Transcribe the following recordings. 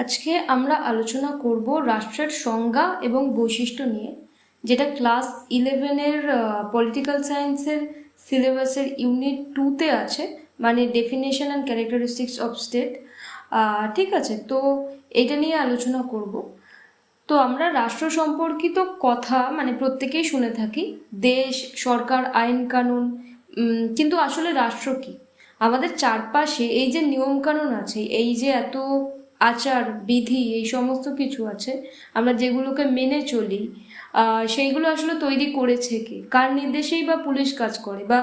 আজকে আমরা আলোচনা করব রাষ্ট্রের সংজ্ঞা এবং বৈশিষ্ট্য নিয়ে, যেটা ক্লাস ইলেভেনের পলিটিক্যাল সায়েন্সের সিলেবাসের ইউনিট টুতে আছে মানে definition and characteristics of state ঠিক আছে, তো এটা নিয়ে আলোচনা করব। তো আমরা রাষ্ট্র সম্পর্কিত কথা মানে প্রত্যেকেই শুনে থাকি, দেশ, সরকার, আইন কানুন কিন্তু আসলে রাষ্ট্র কি? আমাদের চারপাশে এই যে নিয়ম কানুন আছে, এই যে এত আচার, বিধি এই সমস্ত কিছু আছে। আমরা যেগুলোকে মেনে চলি সেইগুলো আসলে তৈরি করেছে কি? কার নির্দেশেই বা পুলিশ কাজ করে? বা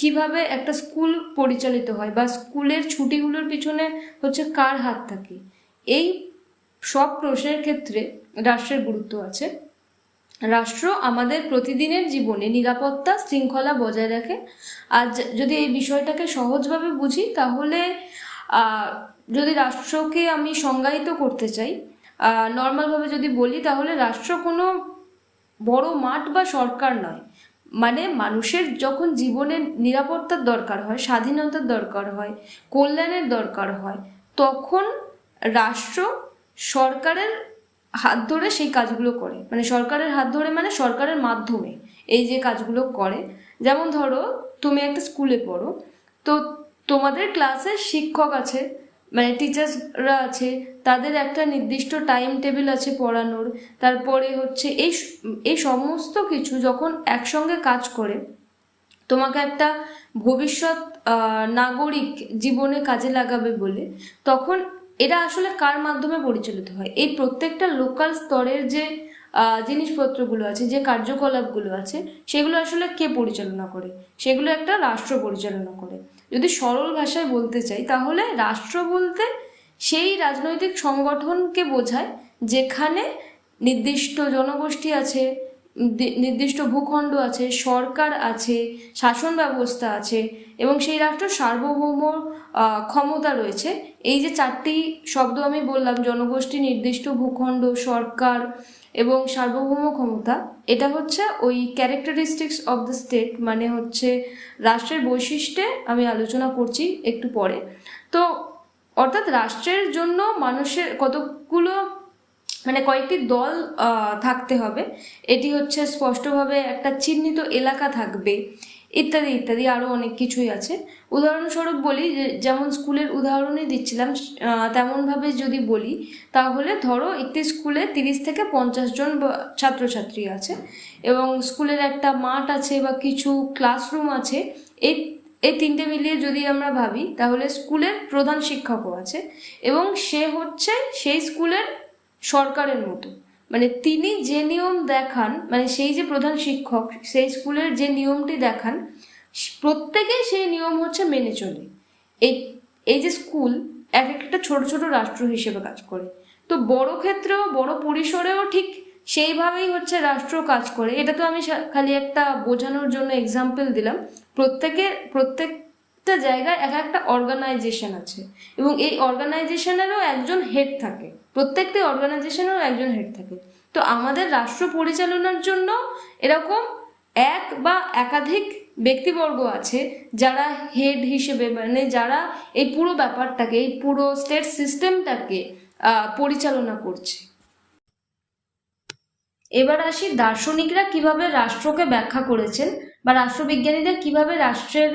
কীভাবে একটা স্কুল পরিচালিত হয়? বা স্কুলের ছুটিগুলোর পিছনে হচ্ছে কার হাত থাকে এই সব প্রশ্নের ক্ষেত্রে রাষ্ট্রের গুরুত্ব আছে। রাষ্ট্র আমাদের প্রতিদিনের জীবনে নিরাপত্তা শৃঙ্খলা বজায় রাখে। আর যদি এই বিষয়টাকে সহজভাবে বুঝি, তাহলে যদি রাষ্ট্রকে আমি সংজ্ঞায়িত করতে চাই নর্মালভাবে যদি বলি, তাহলে রাষ্ট্র কোনো বড় মাঠ বা সরকার নয়। মানে মানুষের যখন জীবনের নিরাপত্তার দরকার হয়, স্বাধীনতার দরকার হয়, কল্যাণের দরকার হয়, তখন রাষ্ট্র সরকারের হাত ধরে সেই কাজগুলো করে। মানে সরকারের হাত ধরে মানে সরকারের মাধ্যমে এই যে কাজগুলো করে। যেমন ধরো, তুমি একটা স্কুলে পড়ো, তো তোমাদের ক্লাসে শিক্ষক আছে মানে টিচার্সরা আছে, তাদের একটা নির্দিষ্ট টাইম টেবিল আছে পড়ানোর। তারপরে হচ্ছে এই এই সমস্ত কিছু যখন একসঙ্গে কাজ করে, তোমাকে একটা ভবিষ্যৎ নাগরিক জীবনে কাজে লাগাবে বলে, তখন এটা আসলে কার মাধ্যমে পরিচালিত হয়? এই প্রত্যেকটা লোকাল স্তরের যে জিনিসপত্রগুলো আছে, যে কার্যকলাপগুলো আছে, সেগুলো আসলে কে পরিচালনা করে? সেগুলো একটা রাষ্ট্র পরিচালনা করে। যদি সরল ভাষায় বলতে চাই, তাহলে রাষ্ট্র বলতে সেই রাজনৈতিক সংগঠনকে বোঝায় যেখানে নির্দিষ্ট জনগোষ্ঠী আছে নির্দিষ্ট ভূখণ্ড আছে, সরকার আছে, শাসন ব্যবস্থা আছে এবং সেই রাষ্ট্র সার্বভৌম ক্ষমতা রয়েছে। এই যে চারটি শব্দ আমি বললাম, জনগোষ্ঠী নির্দিষ্ট ভূখণ্ড, সরকার এবং সার্বভৌম ক্ষমতা, এটা হচ্ছে ওই ক্যারেক্টারিস্টিক্স অফ দ্য স্টেট মানে হচ্ছে রাষ্ট্রের বৈশিষ্ট্যে আমি আলোচনা করছি একটু পরে। তো অর্থাৎ রাষ্ট্রের জন্য মানুষের কতগুলো মানে কয়েকটি দল থাকতে হবে। এটি হচ্ছে স্পষ্টভাবে একটা চিহ্নিত এলাকা থাকবে, ইত্যাদি ইত্যাদি আরও অনেক কিছুই আছে। উদাহরণস্বরূপ বলি যেমন স্কুলের উদাহরণই দিচ্ছিলাম তেমনভাবে যদি বলি, তাহলে ধরো একটি স্কুলে তিরিশ থেকে পঞ্চাশ জন ছাত্রছাত্রী আছে এবং স্কুলের একটা মাঠ আছে বা কিছু ক্লাসরুম আছে এই এই তিনটে মিলিয়ে যদি আমরা ভাবি, তাহলে স্কুলের প্রধান শিক্ষকও আছে এবং সে হচ্ছে সেই স্কুলের সরকারের মতো। মানে তিনি যে নিয়ম দেখান মানে সেই যে প্রধান শিক্ষক, সেই স্কুলের যে নিয়মটি দেখান, প্রত্যেকেই সেই নিয়ম হচ্ছে মেনে চলে। এই এই যে স্কুল এক একটা ছোট ছোট রাষ্ট্র হিসেবে কাজ করে। তো বড় ক্ষেত্রেও, বড় পরিসরেও ঠিক সেইভাবেই হচ্ছে রাষ্ট্র কাজ করে। এটা তো আমি খালি একটা বোঝানোর জন্য এক্সাম্পল দিলাম। প্রত্যেকের প্রত্যেকটা জায়গায় এক একটা অর্গানাইজেশন আছে। এবং এই অর্গানাইজেশনেরও একজন হেড থাকে। প্রত্যেকটি অর্গানাইজেশনেরও একজন হেড থাকে। তো আমাদের রাষ্ট্র পরিচালনার জন্য এরকম এক বা একাধিক ব্যক্তিবর্গ আছে যারা হেড হিসেবে মানে যারা এই পুরো ব্যাপারটাকে, এই পুরো স্টেট সিস্টেমটাকে পরিচালনা করছে। এবার আসি দার্শনিকরা কীভাবে রাষ্ট্রকে ব্যাখ্যা করেছেন বা রাষ্ট্রবিজ্ঞানীরা কীভাবে রাষ্ট্রের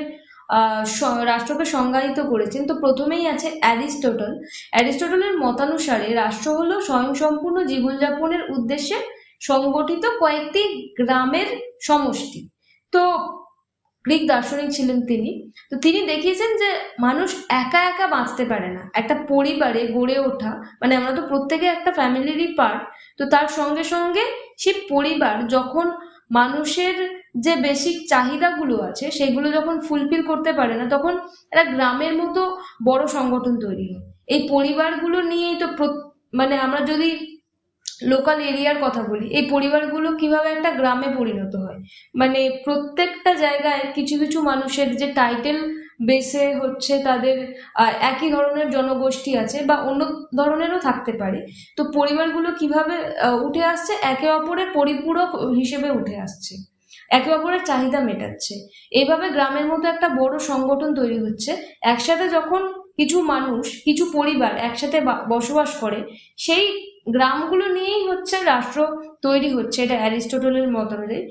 রাষ্ট্রকে সংজ্ঞায়িত করেছেন। তো প্রথমেই আছে অ্যারিস্টটল। অ্যারিস্টটলের মতানুসারে রাষ্ট্র হলো স্বয়ংসম্পূর্ণ জীবনযাপনের উদ্দেশ্যে সংগঠিত কয়েকটি গ্রামের সমষ্টি। তো গ্রিক দার্শনিক ছিলেন তিনি। তো তিনি দেখিয়েছেন যে মানুষ একা একা বাঁচতে পারে না। একটা পরিবারে গড়ে ওঠা মানে আমরা তো প্রত্যেকে একটা ফ্যামিলিরই পার্ট তো তার সঙ্গে সঙ্গে সেই পরিবার যখন মানুষের যে বেসিক চাহিদাগুলো আছে, সেগুলো যখন ফুলফিল করতে পারে না, তখন একটা গ্রামের মতো বড় সংগঠন তৈরি হয়। এই পরিবারগুলো নিয়েই তো মানে আমরা যদি লোকাল এরিয়ার কথা বলি, এই পরিবারগুলো কীভাবে একটা গ্রামে পরিণত হয়? মানে প্রত্যেকটা জায়গায় কিছু কিছু মানুষের যে টাইটেল বেসে হচ্ছে তাদের একই ধরনের জনগোষ্ঠী আছে বা অন্য ধরনেরও থাকতে পারে। তো পরিবারগুলো কীভাবে উঠে আসছে? একে অপরের পরিপূরক হিসেবে উঠে আসছে। একে অপরের চাহিদা মেটাচ্ছে। এইভাবে গ্রামের মতো একটা বড় সংগঠন তৈরি হচ্ছে। একসাথে যখন কিছু মানুষ, কিছু পরিবার একসাথে বসবাস করে, সেই গ্রামগুলো নিয়েই হচ্ছে রাষ্ট্র তৈরি হচ্ছে, এটা অ্যারিস্টটলের মত অনুযায়ী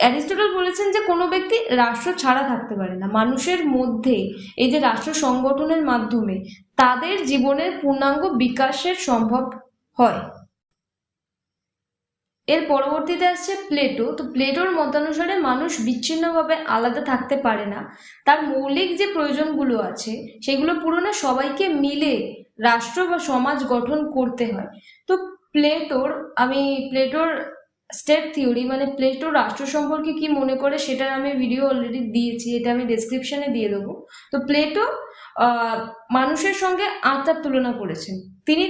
অ্যারিস্টটল বলেছেন যে কোনো ব্যক্তি রাষ্ট্র ছাড়া থাকতে পারে না। মানুষের মধ্যে এই যে রাষ্ট্র সংগঠনের মাধ্যমে তাদের জীবনের পূর্ণাঙ্গ বিকাশের সম্ভব হয়। এর পরবর্তীতে আসছে প্লেটো তো প্লেটোর মতানুসারে মানুষ বিচ্ছিন্নভাবে আলাদা থাকতে পারে না। তার মৌলিক যে প্রয়োজনগুলো আছে, সেগুলো পূরণে সবাইকে মিলে রাষ্ট্র বা সমাজ গঠন করতে হয়। তো প্লেটোর আমি প্লেটোর স্টেট থিওরি মানে প্লেটোর রাষ্ট্র সম্পর্কে কি মনে করে, সেটার আমি ভিডিও অলরেডি দিয়েছি, এটা আমি ডেসক্রিপশনে দিয়ে দেবো। তো প্লেটো মানুষের সঙ্গে আত্মার তুলনা করেছেন। তিনি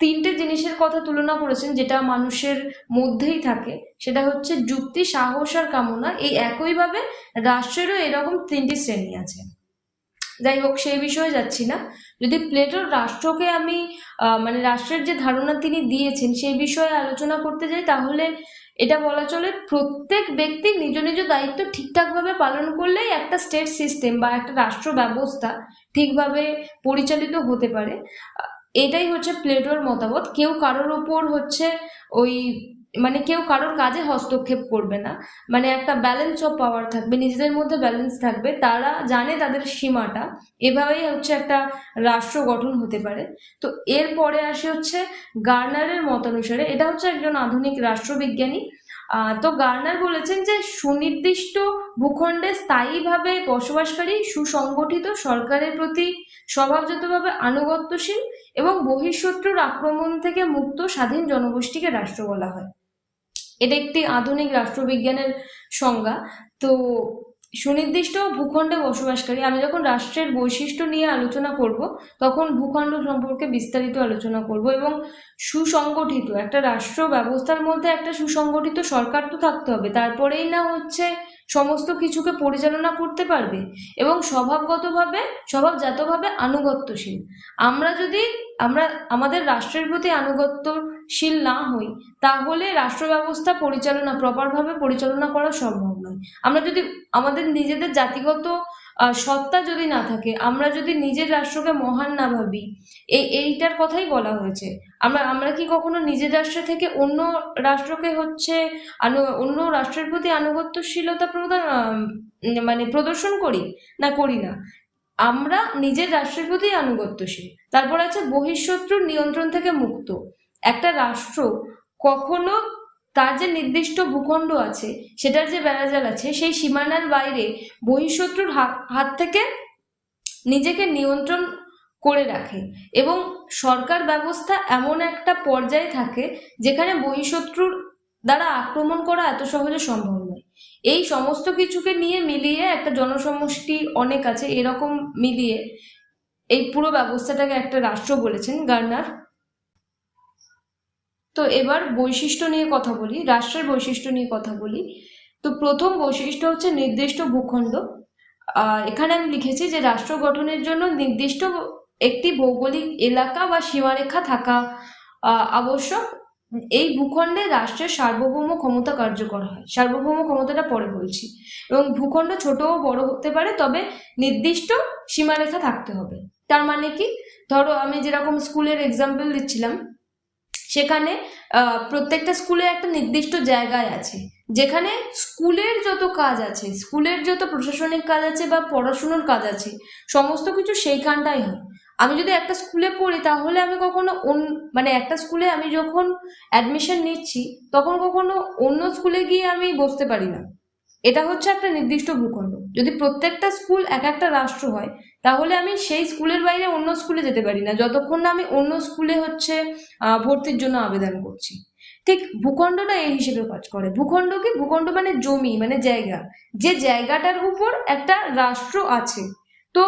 তিনটে জিনিসের কথা তুলনা করেছেন যেটা মানুষের মধ্যেই থাকে, সেটা হচ্ছে যুক্তি, সাহস আর কামনা। এই একইভাবে রাষ্ট্রেরও এরকম তিনটি শ্রেণি আছে। যাই হোক, সেই বিষয়ে যাচ্ছি না। যদি প্লেটোর রাষ্ট্রকে আমি মানে রাষ্ট্রের যে ধারণা তিনি দিয়েছেন, সেই বিষয়ে আলোচনা করতে যাই, তাহলে এটা বলা চলে প্রত্যেক ব্যক্তি নিজ নিজ দায়িত্ব ঠিকঠাকভাবে পালন করলেই একটা স্টেট সিস্টেম বা একটা রাষ্ট্র ব্যবস্থা ঠিকভাবে পরিচালিত হতে পারে। এটাই হচ্ছে প্লেটোর মতামত। কেউ কারোর ওপর হচ্ছে ওই মানে কেউ কারোর কাজে হস্তক্ষেপ করবে না। মানে একটা ব্যালেন্স অফ পাওয়ার থাকবে, নিজেদের মধ্যে ব্যালেন্স থাকবে। তারা জানে তাদের সীমাটা। এভাবেই হচ্ছে একটা রাষ্ট্র গঠন হতে পারে। তো এরপরে আসে হচ্ছে গার্নারের মতানুসারে। এটা হচ্ছে একজন আধুনিক রাষ্ট্রবিজ্ঞানী। তো গার্নার বলেছেন যে সুনির্দিষ্ট ভূখণ্ডে স্থায়ীভাবে বসবাসকারী সুসংগঠিত সরকারের প্রতি স্বভাবজাতভাবে আনুগত্যশীল এবং বহিঃশত্রুর আক্রমণ থেকে মুক্ত স্বাধীন জনগোষ্ঠীকে রাষ্ট্র বলা হয়। এটা একটি আধুনিক রাষ্ট্রবিজ্ঞানের সংজ্ঞা। তো সুনির্দিষ্ট ভূখণ্ডে বসবাসকারী। আমি যখন রাষ্ট্রের বৈশিষ্ট্য নিয়ে আলোচনা করব, তখন ভূখণ্ড সম্পর্কে বিস্তারিত আলোচনা করব এবং সুসংগঠিত, একটা রাষ্ট্র ব্যবস্থার মধ্যে একটা সুসংগঠিত সরকার তো থাকতে হবে। তারপরেই না হচ্ছে সমস্ত কিছুকে পরিচালনা করতে পারবে এবং স্বভাবগতভাবে, স্বভাবজাতভাবে আনুগত্যশীল। আমরা যদি, আমরা, আমাদের রাষ্ট্রের প্রতি আনুগত্যশীল না হই, তাহলে রাষ্ট্র ব্যবস্থা পরিচালনা প্রপারভাবে পরিচালনা করা সম্ভব। আমরা যদি, আমাদের নিজেদের জাতিগত সত্তা যদি না থাকে, আমরা যদি নিজের রাষ্ট্রকে মহান না ভাবি এই এইটার কথাই বলা হয়েছে। আমরা আমরা কি কখনো নিজের রাষ্ট্র থেকে অন্য রাষ্ট্রকে হচ্ছে অন্য রাষ্ট্রের প্রতি আনুগত্যশীলতা প্রদান মানে প্রদর্শন করি? না করি না। আমরা নিজের রাষ্ট্রের প্রতি আনুগত্যশীল। তারপর আছে বহিঃশত্রুর নিয়ন্ত্রণ থেকে মুক্ত। একটা রাষ্ট্র কখনো তার যে নির্দিষ্ট ভূখণ্ড আছে, সেটার যে বেড়াজাল আছে, সেই সীমানার বাইরে বহিঃশত্রুর হাত হাত থেকে নিজেকে নিয়ন্ত্রণ করে রাখে এবং সরকার ব্যবস্থা এমন একটা পর্যায়ে থাকে যেখানে বহিঃশত্রুর দ্বারা আক্রমণ করা এত সহজে সম্ভব নয়। এই সমস্ত কিছুকে নিয়ে মিলিয়ে একটা জনসমষ্টি অনেক আছে, এরকম মিলিয়ে এই পুরো ব্যবস্থাটাকে একটা রাষ্ট্র বলেছেন গার্নার তো এবার বৈশিষ্ট্য নিয়ে কথা বলি, রাষ্ট্রের বৈশিষ্ট্য নিয়ে কথা বলি। তো প্রথম বৈশিষ্ট্য হচ্ছে নির্দিষ্ট ভূখণ্ড। এখানে আমি লিখেছি যে রাষ্ট্র গঠনের জন্য নির্দিষ্ট একটি ভৌগোলিক এলাকা বা সীমারেখা থাকা আবশ্যক। এই ভূখণ্ডে রাষ্ট্রের সার্বভৌম ক্ষমতা কার্যকর হয়। সার্বভৌম ক্ষমতাটা পরে বলছি। এবং ভূখণ্ড ছোট ও বড় হতে পারে, তবে নির্দিষ্ট সীমারেখা থাকতে হবে। তার মানে কি? ধরো আমি যেরকম স্কুলের এক্সাম্পল দিচ্ছিলাম সেখানে প্রত্যেকটা স্কুলে একটা নির্দিষ্ট জায়গায় আছে। যেখানে স্কুলের যত কাজ আছে, স্কুলের যত প্রশাসনিক কাজ আছে বা পড়াশুনোর কাজ আছে, সমস্ত কিছু সেইখানটাই হয়। আমি যদি একটা স্কুলে পড়ি, তাহলে আমি কখনো অন্য মানে একটা স্কুলে আমি যখন অ্যাডমিশন নিচ্ছি, তখন কখনো অন্য স্কুলে গিয়ে আমি বসতে পারি না। এটা হচ্ছে একটা নির্দিষ্ট ভূখণ্ড। যদি প্রত্যেকটা স্কুল এক একটা রাষ্ট্র হয়, তাহলে আমি সেই স্কুলের বাইরে অন্য স্কুলে যেতে পারি না, যতক্ষণ না আমি অন্য স্কুলে হচ্ছে ভর্তির জন্য আবেদন করছি। ঠিক ভূখণ্ডটা এই হিসেবে কাজ করে। ভূখণ্ড কি? ভূখণ্ড মানে জমি মানে জায়গা। যে জায়গাটার উপর একটা রাষ্ট্র আছে। তো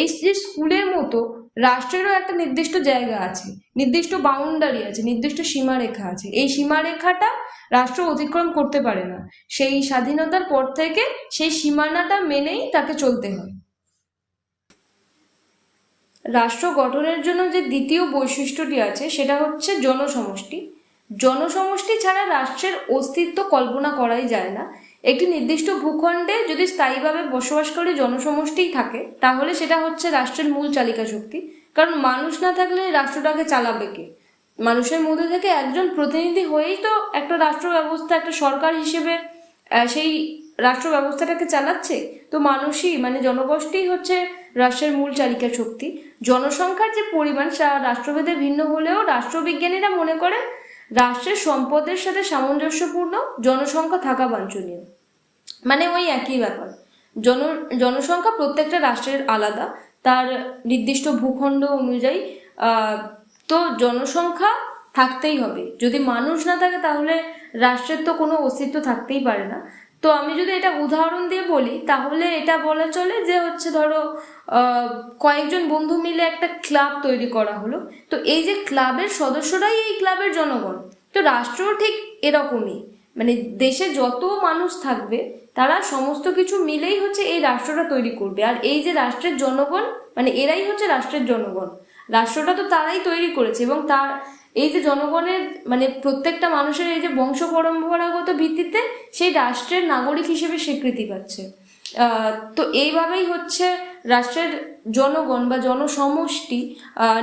এই যে স্কুলের মতো রাষ্ট্রেরও একটা নির্দিষ্ট জায়গা আছে, নির্দিষ্ট বাউন্ডারি আছে, নির্দিষ্ট সীমারেখা আছে। এই সীমারেখাটা রাষ্ট্র অতিক্রম করতে পারে না। সেই স্বাধীনতার পর থেকে সেই সীমানাটা মেনেই তাকে চলতে হয়। রাষ্ট্র গঠনের জন্য যে দ্বিতীয় বৈশিষ্ট্যটি আছে, সেটা হচ্ছে জনসমষ্টি। জনসমষ্টি ছাড়া রাষ্ট্রের অস্তিত্ব কল্পনা করাই যায় না। একটি নির্দিষ্ট ভূখণ্ডে যদি স্থায়ীভাবে বসবাসকারী জনসমষ্টিই থাকে, তাহলে সেটা হচ্ছে রাষ্ট্রের মূল চালিকা শক্তি কারণ মানুষ না থাকলে রাষ্ট্রটাকে চালাবে কে? মানুষের মধ্যে থেকে একজন প্রতিনিধি হয়েই তো একটা রাষ্ট্র ব্যবস্থা, একটা সরকার হিসেবে সেই রাষ্ট্র ব্যবস্থাটাকে চালাচ্ছে। তো মানুষই মানে জনগোষ্ঠীই হচ্ছে রাষ্ট্রের মূল চালিকা শক্তি। জনসংখ্যার যে পরিমাণ তা রাষ্ট্রভেদে ভিন্ন হলেও রাষ্ট্রবিজ্ঞানীরা মনে করেন রাষ্ট্রের সম্পদের সাথে সামঞ্জস্যপূর্ণ, জনসংখ্যা থাকা বাঞ্ছনীয়। মানে ওই একই ব্যাপার। জন, জনসংখ্যা প্রত্যেকটা রাষ্ট্রের আলাদা। তার নির্দিষ্ট ভূখণ্ড অনুযায়ী তো জনসংখ্যা থাকতেই হবে। যদি মানুষ না থাকে, তাহলে রাষ্ট্রের তো কোনো অস্তিত্ব থাকতেই পারে না। তো আমি যদি এটা উদাহরণ দিয়ে বলি, তাহলে এটা বলা চলে যে হচ্ছে ধরো কয়েকজন বন্ধু মিলে একটা ক্লাব তৈরি করা হলো। তো এই যে ক্লাবের সদস্যরাই এই ক্লাবের জনগণ। তো রাষ্ট্র ঠিক এরকমই। মানে দেশে যত মানুষ থাকবে, তারা সমস্ত কিছু মিলেই হচ্ছে এই রাষ্ট্রটা তৈরি করবে। আর এই যে রাষ্ট্রের জনগণ মানে এরাই হচ্ছে রাষ্ট্রের জনগণ। রাষ্ট্রটা তো তারাই তৈরি করেছে এবং তার এই যে জনগণের মানে প্রত্যেকটা মানুষের এই যে বংশ পরম্পরাগত ভিত্তিতে সেই রাষ্ট্রের নাগরিক হিসেবে স্বীকৃতি পাচ্ছে। তো এইভাবেই হচ্ছে রাষ্ট্রের জনগণ বা জনসমষ্টি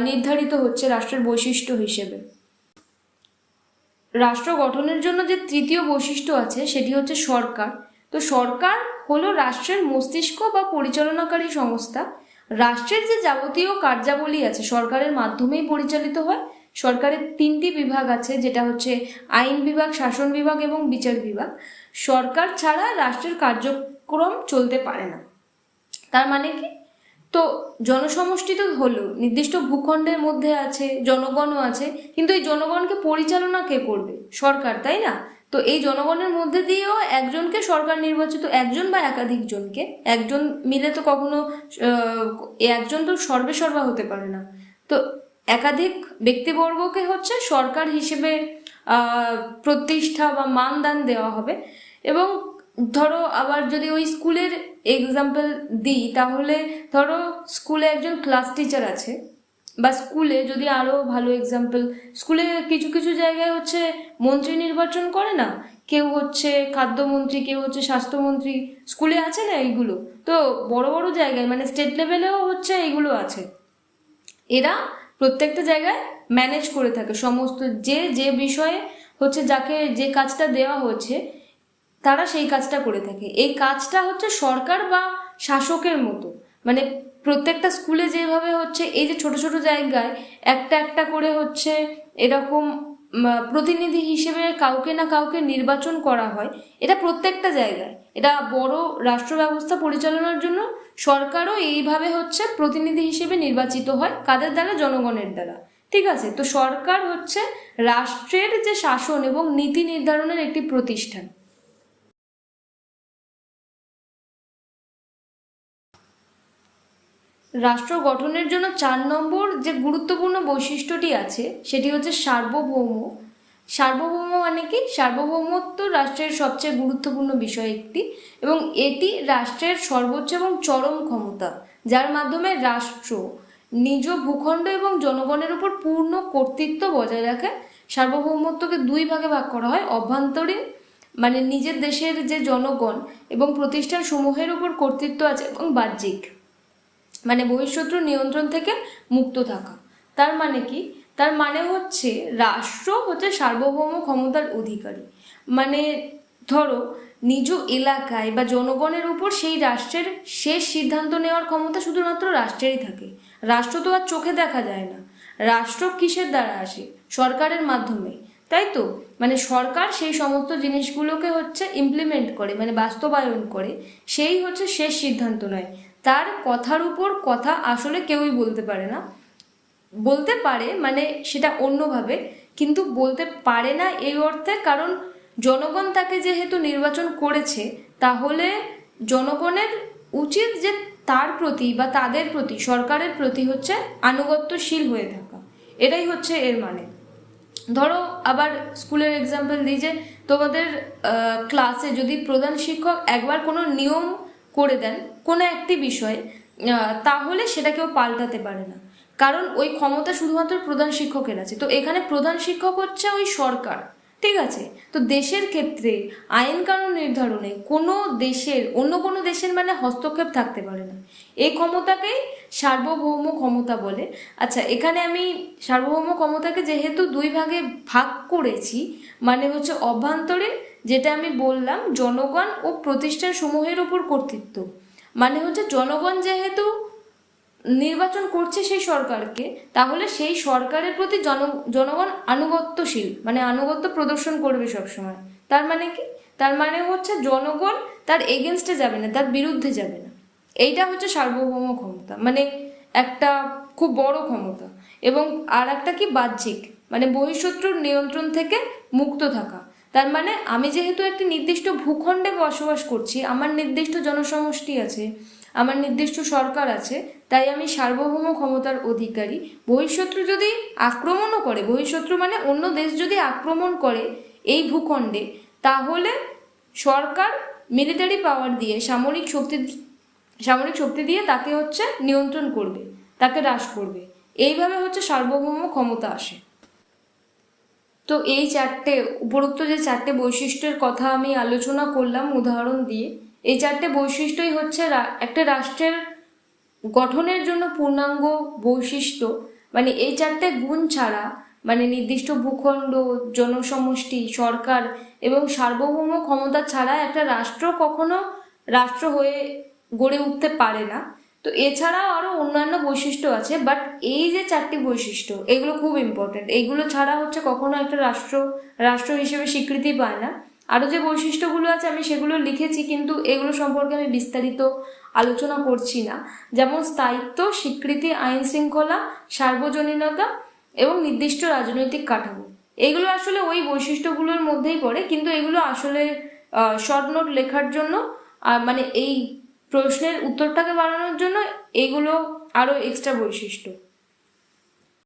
নির্ধারিত হচ্ছে রাষ্ট্রের বৈশিষ্ট্য হিসেবে। রাষ্ট্র গঠনের জন্য যে তৃতীয় বৈশিষ্ট্য আছে সেটি হচ্ছে সরকার। তো সরকার হলো রাষ্ট্রের মস্তিষ্ক বা পরিচালনাকারী সংস্থা। রাষ্ট্রের যে যাবতীয় কার্যাবলী আছে, সরকারের মাধ্যমেই পরিচালিত হয়। সরকারের তিনটি বিভাগ আছে, যেটা হচ্ছে আইন বিভাগ, শাসন বিভাগ এবং বিচার বিভাগ। সরকার ছাড়া রাষ্ট্রের কার্যক্রম চলতে পারে না। তার মানে কি? তো জনসমষ্টি তো হলো, নির্দিষ্ট ভূখণ্ডের মধ্যে আছে, জনগণও আছে, কিন্তু এই জনগণকে পরিচালনা কে করবে? সরকার, তাই না? তো এই জনগণের মধ্যে দিয়েও একজনকে সরকার নির্বাচিত, একজন বা একাধিক জনকে, একজন মিলে তো কখনো একজন তো সর্বে সর্বা হতে পারে না। তো একাধিক ব্যক্তিবর্গকে হচ্ছে সরকার হিসেবে প্রতিষ্ঠা বা মানদান দেওয়া হবে। এবং ধরো আবার যদি ওই স্কুলের এক্সাম্পল দিই, তাহলে ধরো স্কুলে একজন ক্লাস টিচার আছে বা স্কুলে যদি আরও ভালো এক্সাম্পল স্কুলে কিছু কিছু জায়গায় হচ্ছে মন্ত্রী নির্বাচন করে না, কেউ হচ্ছে খাদ্যমন্ত্রী, কেউ হচ্ছে স্বাস্থ্যমন্ত্রী স্কুলে আছে না এইগুলো? তো বড় বড় জায়গায় মানে স্টেট লেভেলেও হচ্ছে এইগুলো আছে। এরা প্রত্যেকটা জায়গায় ম্যানেজ করে থাকে, সমস্ত যে যে বিষয়ে হচ্ছে যাকে যে কাজটা দেওয়া হচ্ছে, তারা সেই কাজটা করে থাকে। এই কাজটা হচ্ছে সরকার বা শাসকের মতো মানে প্রত্যেকটা স্কুলে যেভাবে হচ্ছে, এই যে ছোট ছোট জায়গায় একটা একটা করে হচ্ছে এরকম প্রতিনিধি হিসেবে কাউকে না কাউকে নির্বাচন করা হয়, এটা প্রত্যেকটা জায়গায়। এটা বড় রাষ্ট্র ব্যবস্থা পরিচালনার জন্য সরকারও এইভাবে হচ্ছে প্রতিনিধি হিসেবে নির্বাচিত হয়, কাদের দ্বারা? জনগণের দ্বারা। ঠিক আছে? তো সরকার হচ্ছে রাষ্ট্রের যে শাসন এবং নীতি নির্ধারণের একটি প্রতিষ্ঠান। রাষ্ট্র গঠনের জন্য চার নম্বর যে গুরুত্বপূর্ণ বৈশিষ্ট্যটি আছে, সেটি হচ্ছে সার্বভৌম। সার্বভৌম মানে কি? সার্বভৌমত্ব রাষ্ট্রের সবচেয়ে গুরুত্বপূর্ণ বিষয় একটি এবং এটি রাষ্ট্রের সর্বোচ্চ এবং চরম ক্ষমতা, যার মাধ্যমে রাষ্ট্র নিজ ভূখণ্ড এবং জনগণের উপর পূর্ণ কর্তৃত্ব বজায় রাখে। সার্বভৌমত্বকে দুই ভাগে ভাগ করা হয়, অভ্যন্তরীণ মানে নিজের দেশের যে জনগণ এবং প্রতিষ্ঠান সমূহের উপর কর্তৃত্ব আছে এবং বাহ্যিক। মানে বহিঃশত্রু নিয়ন্ত্রণ থেকে মুক্ত থাকা। তার মানে কি? তার মানে হচ্ছে রাষ্ট্র হচ্ছে সার্বভৌম ক্ষমতার অধিকারী। মানে ধরো, নিজ এলাকায় বা জনগণের উপর সেই রাষ্ট্রের শেষ সিদ্ধান্ত নেওয়ার ক্ষমতা শুধুমাত্র রাষ্ট্রেরই থাকে। রাষ্ট্র তো আর চোখে দেখা যায় না। রাষ্ট্র কিসের দ্বারা আসে? সরকারের মাধ্যমে। তাই তো? মানে সরকার সেই সমস্ত জিনিসগুলোকে হচ্ছে ইমপ্লিমেন্ট করে মানে বাস্তবায়ন করে। সেই হচ্ছে শেষ সিদ্ধান্ত নয়। তার কথার উপর কথা আসলে কেউই বলতে পারে না। বলতে পারে মানে সেটা অন্যভাবে, কিন্তু বলতে পারে না এই অর্থে কারণ জনগণ তাকে যেহেতু নির্বাচন করেছে, তাহলে জনগণের উচিত যে তার প্রতি বা তাদের প্রতি, সরকারের প্রতি হচ্ছে আনুগত্যশীল হয়ে থাকা। এটাই হচ্ছে এর মানে। ধরো আবার স্কুলের এক্সাম্পল দিই যে তোমাদের ক্লাসে যদি প্রধান শিক্ষক একবার কোনো নিয়ম করে দেন কোনো একটি বিষয়ে তাহলে সেটা কেউ পাল্টাতে পারে না। কারণ ওই ক্ষমতা শুধুমাত্র প্রধান শিক্ষকের আছে। তো এখানে প্রধান শিক্ষক হচ্ছে ওই সরকার, ঠিক আছে? তো দেশের ক্ষেত্রে আইন কানুন নির্ধারণে কোনো দেশের, অন্য কোনো দেশের মানে হস্তক্ষেপ থাকতে পারে না। এই ক্ষমতাকেই সার্বভৌম ক্ষমতা বলে। আচ্ছা এখানে আমি সার্বভৌম ক্ষমতাকে যেহেতু দুই ভাগে ভাগ করেছি মানে হচ্ছে অভ্যন্তরীণ যেটা আমি বললাম, জনগণ ও প্রতিষ্ঠান সমূহের উপর কর্তৃত্ব। মানে হচ্ছে জনগণ যেহেতু নির্বাচন করছে সেই সরকারকে, তাহলে সেই সরকারের প্রতি জন, জনগণ আনুগত্যশীল মানে আনুগত্য প্রদর্শন করবে সবসময়। তার মানে কি? তার মানে হচ্ছে জনগণ তার এগেনস্টে যাবে না, তার বিরুদ্ধে যাবে না। এইটা হচ্ছে সার্বভৌম ক্ষমতা মানে একটা খুব বড় ক্ষমতা। এবং আর একটা কি? বাহ্যিক মানে বহিঃশত্রুর নিয়ন্ত্রণ থেকে মুক্ত থাকা। তার মানে আমি যেহেতু একটি নির্দিষ্ট ভূখণ্ডে বসবাস করছি, আমার নির্দিষ্ট জনসমষ্টি আছে, আমার নির্দিষ্ট সরকার আছে, তাই আমি সার্বভৌম ক্ষমতার অধিকারী। বহিঃশত্রু যদি আক্রমণও করে বহিঃশত্রু মানে অন্য দেশ যদি আক্রমণ করে এই ভূখণ্ডে, তাহলে সরকার মিলিটারি পাওয়ার দিয়ে, সামরিক শক্তি সামরিক শক্তি দিয়ে তাকে হচ্ছে নিয়ন্ত্রণ করবে, তাকে হ্রাস করবে। এইভাবে হচ্ছে সার্বভৌম ক্ষমতা আসে। তো এই চারটে, উপরোক্ত যে চারটে বৈশিষ্ট্যের কথা আমি আলোচনা করলাম উদাহরণ দিয়ে, এই চারটে বৈশিষ্ট্যই হচ্ছে একটা রাষ্ট্রের গঠনের জন্য পূর্ণাঙ্গ বৈশিষ্ট্য মানে এই চারটে গুণ ছাড়া মানে নির্দিষ্ট ভূখণ্ড, জনসমষ্টি, সরকার এবং সার্বভৌম ক্ষমতা ছাড়া একটা রাষ্ট্র কখনো রাষ্ট্র হয়ে গড়ে উঠতে পারে না। তো এছাড়াও আরও অন্যান্য বৈশিষ্ট্য আছে বাট এই যে চারটি বৈশিষ্ট্য, এগুলো খুব ইম্পর্টেন্ট এইগুলো ছাড়া হচ্ছে কখনো একটা রাষ্ট্র রাষ্ট্র হিসেবে স্বীকৃতি পায় না। আরও যে বৈশিষ্ট্যগুলো আছে আমি সেগুলো লিখেছি, কিন্তু এগুলো সম্পর্কে আমি বিস্তারিত আলোচনা করছি না। যেমন স্থায়িত্ব, স্বীকৃতি আইন শৃঙ্খলা সার্বজনীনতা এবং নির্দিষ্ট রাজনৈতিক কাঠামো। এগুলো আসলে ওই বৈশিষ্ট্যগুলোর মধ্যেই পড়ে, কিন্তু এগুলো আসলে শর্ট নোট লেখার জন্য মানে এই প্রশ্নের উত্তরটাকে বাড়ানোর জন্য এগুলো আরও এক্সট্রা বৈশিষ্ট্য।